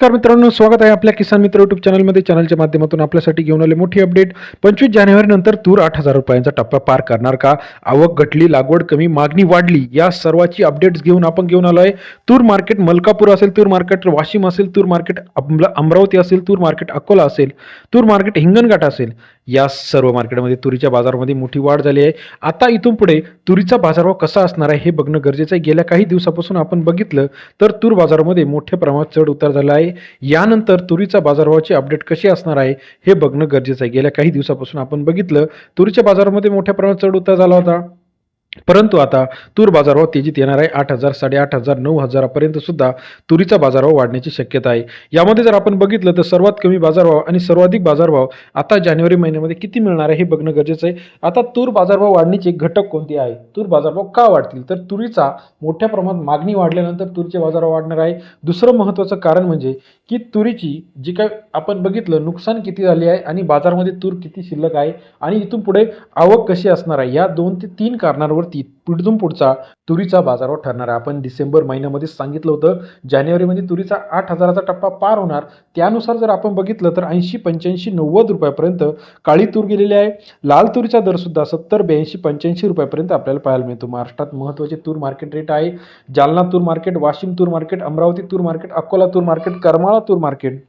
नमस्कार मित्रांनो स्वागत आहे आपल्या किसान मित्र युट्यूब चॅनलमध्ये चॅनलच्या माध्यमातून आपल्यासाठी घेऊन आले मोठी अपडेट पंचवीस जानेवारी नंतर तूर आठ हजार रुपयांचा टप्पा पार करणार का? आवक घटली लागवड कमी मागणी वाढली या सर्वाची अपडेट्स घेऊन आपण घेऊन आलो आहे तूर मार्केट मलकापूर असेल तूर मार्केट वाशिम असेल तूर मार्केट अमरावती असेल तूर मार्केट अकोला असेल तूर मार्केट हिंगणघाट असेल. या सर्व मार्केटमध्ये तुरीच्या बाजारामध्ये मोठी वाढ झाली आहे. आता इथून पुढे तुरीचा बाजारभाव कसा असणार आहे हे बघणं गरजेचं आहे. गेल्या काही दिवसापासून आपण बघितलं तर तूर बाजारामध्ये मोठ्या प्रमाणात चढ उतार झाला आहे. यानंतर तुरीचा बाजारभावाची अपडेट कशी असणार आहे हे बघणं गरजेचं आहे. गेल्या काही दिवसापासून आपण बघितलं तुरीच्या बाजारामध्ये मोठ्या प्रमाणात चढ उतार झाला होता. परंतु आता तूर बाजारभाव तेजीत येणार आहे. आठ हजार साडेआठ हजार नऊ हजारापर्यंत सुद्धा तुरीचा बाजारभाव वाढण्याची शक्यता आहे. यामध्ये जर आपण बघितलं तर सर्वात कमी बाजारभाव आणि सर्वाधिक बाजारभाव आता जानेवारी महिन्यामध्ये किती मिळणार आहे हे बघणं गरजेचं आहे. आता तूर बाजारभाव वाढण्याचे घटक कोणते आहे? तूर बाजारभाव का वाढतील? तर तुरीचा मोठ्या प्रमाणात मागणी वाढल्यानंतर तुरीचे बाजारभाव वाढणार आहे. दुसरं महत्त्वाचं कारण म्हणजे की तुरीची जी काय आपण बघितलं नुकसान किती झाले आहे आणि बाजारामध्ये तूर किती शिल्लक आहे आणि इथून पुढे आवक कशी असणार आहे? या दोन ते तीन कारणांवर बाजारावरती पुढून पुढचा तुरीचा बाजारावर ठरणार आहे. आपण डिसेंबर महिन्यामध्ये सांगितलं होतं जानेवारीमध्ये तुरीचा आठ हजाराचा टप्पा पार होणार. त्यानुसार जर आपण बघितलं तर ऐंशी पंच्याऐंशी नव्वद रुपयापर्यंत काळी तूर गेलेली आहे. लाल तुरीचा दरसुद्धा सत्तर ब्याऐंशी पंच्याऐंशी रुपयापर्यंत आपल्याला पाहायला मिळतो. महाराष्ट्रात महत्त्वाचे तूर मार्केट रेट आहे. जालना तूर मार्केट वाशिम तूर मार्केट अमरावती तूर मार्केट अकोला तूर मार्केट करमाळा तूर मार्केट.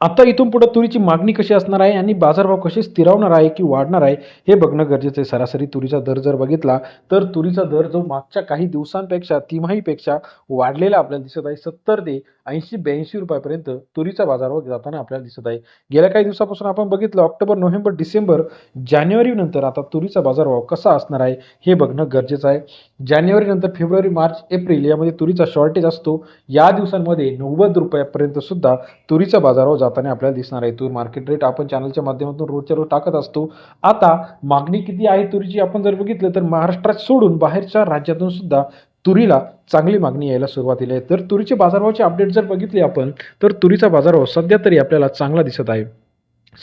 आता इथून पुढे तुरीची मागणी कशी असणार आहे आणि बाजारभाव कसे स्थिरावणार आहे की वाढणार आहे हे बघणं गरजेचं आहे. सरासरी तुरीचा दर जर बघितला तर तुरीचा दर जो मागच्या काही दिवसांपेक्षा तिमाहीपेक्षा वाढलेला आपल्याला दिसत आहे. सत्तर ते ऐंशी ब्याऐंशी रुपयापर्यंत तुरीचा बाजारभाव जाताना आपल्याला दिसत आहे. गेल्या काही दिवसापासून आपण बघितलं ऑक्टोबर नोव्हेंबर डिसेंबर जानेवारी नंतर आता तुरीचा बाजारभाव कसा असणार आहे हे बघणं गरजेचं आहे. जानेवारी नंतर फेब्रुवारी मार्च एप्रिल यामध्ये तुरीचा शॉर्टेज असतो. या दिवसांमध्ये नव्वद रुपयापर्यंत सुद्धा तुरीचा बाजारभाव जाताना आपल्याला दिसणार आहे. तूर मार्केट रेट आपण चॅनलच्या माध्यमातून रोजच्या रोज टाकत असतो. आता मागणी किती आहे तुरीची आपण जर बघितलं तर महाराष्ट्रात सोडून बाहेरच्या राज्यातून सुद्धा तुरीला चांगली मागणी यायला सुरुवातीला आहे. तर तुरीचे बाजारभावाचे अपडेट जर बघितले आपण तर तुरीचा बाजारभाव सध्या तरी आपल्याला चांगला दिसत आहे.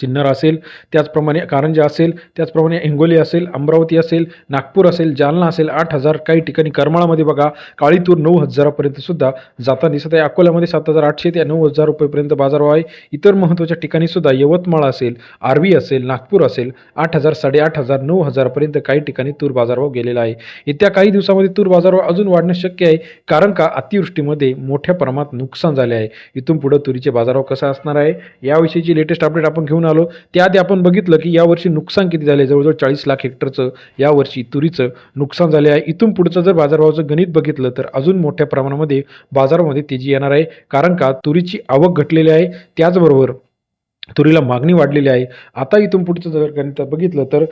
सिन्नर असेल त्याचप्रमाणे कारंजा असेल त्याचप्रमाणे हिंगोली असेल अमरावती असेल नागपूर असेल जालना असेल आठ हजार काही ठिकाणी करमाळामध्ये बघा काळी तूर नऊ हजारापर्यंत सुद्धा जाता दिसत आहे. अकोल्यामध्ये सात हजार आठशे ते नऊ हजार रुपयेपर्यंत बाजारभाव आहे. इतर महत्त्वाच्या ठिकाणी सुद्धा यवतमाळ असेल आर्वी असेल नागपूर असेल आठ हजार साडेआठ हजार नऊ हजारपर्यंत काही ठिकाणी तूर बाजारभाव गेलेला आहे. येत्या काही दिवसामध्ये तूर बाजारभाव अजून वाढणं शक्य आहे कारण का अतिवृष्टीमध्ये मोठ्या प्रमाणात नुकसान झाले आहे. इथून पुढे तुरीचे बाजारभाव कसा असणार आहे? याविषयीची लेटेस्ट अपडेट आपण घेऊन आलो. त्याआधी आपण बघितलं की यावर्षी नुकसान किती झाले जवळजवळ चाळीस लाख हेक्टरचं यावर्षी तुरीचं नुकसान झाले आहे. इथून पुढचं जर बाजारभावाचं गणित बघितलं तर अजून मोठ्या प्रमाणामध्ये बाजारामध्ये तेजी येणार आहे. कारण का? तुरीची आवक घटलेली आहे. त्याचबरोबर तुरीला मागणी वाढलेली आहे. आता इथून पुढचं जर गणित बघितलं तर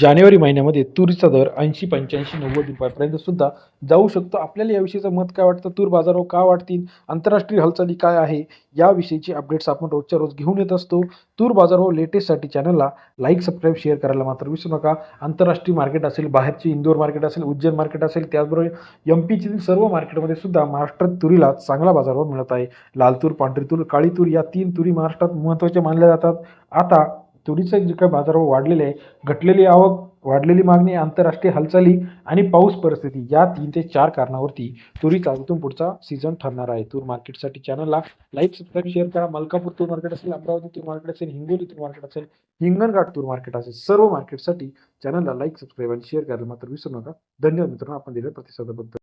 जानेवारी महिन्यामध्ये तुरीचा दर ऐंशी पंच्याऐंशी नव्वद रुपयापर्यंत सुद्धा जाऊ शकतो. आपल्याला याविषयीचं मत काय वाटतं? तूर बाजारावर का वाढतील? आंतरराष्ट्रीय हालचाली काय आहे? याविषयीचे अपडेट्स आपण रोजच्या रोज घेऊन येत असतो. तूर बाजारावर लेटेस्टसाठी चॅनलला लाईक सबस्क्राईब शेअर करायला मात्र विसरू नका. आंतरराष्ट्रीय मार्केट असेल बाहेरचे इंदोर मार्केट असेल उज्जैन मार्केट असेल त्याचबरोबर एम पीची सर्व मार्केटमध्ये सुद्धा महाराष्ट्रात तुरीला चांगला बाजारभाव मिळत आहे. लाल तूर पांढरी तूर काळी तूर या तीन तुरी महाराष्ट्रात महत्त्वाच्या मानल्या जातात. आता तुरीचं जे काही बाजारभाव वाढलेले आहे घटलेली आवक वाढलेली मागणी आंतरराष्ट्रीय हालचाली आणि पाऊस परिस्थिती या तीन ते चार कारणावरती तुरीचा इथून पुढचा सीझन ठरणार आहे. तूर मार्केटसाठी चॅनलला लाईक सबस्क्राईब शेअर करा. मलकापूर तूर मार्केट असेल अमरावती तूर मार्केट असेल हिंगोली तूर मार्केट असेल हिंगणघाट तूर मार्केट असेल सर्व मार्केटसाठी चॅनलला लाईक सबस्क्राईब आणि शेअर करायला मात्र विसरू नका. धन्यवाद मित्रांनो आपण दिलेल्या प्रतिसादाबद्दल.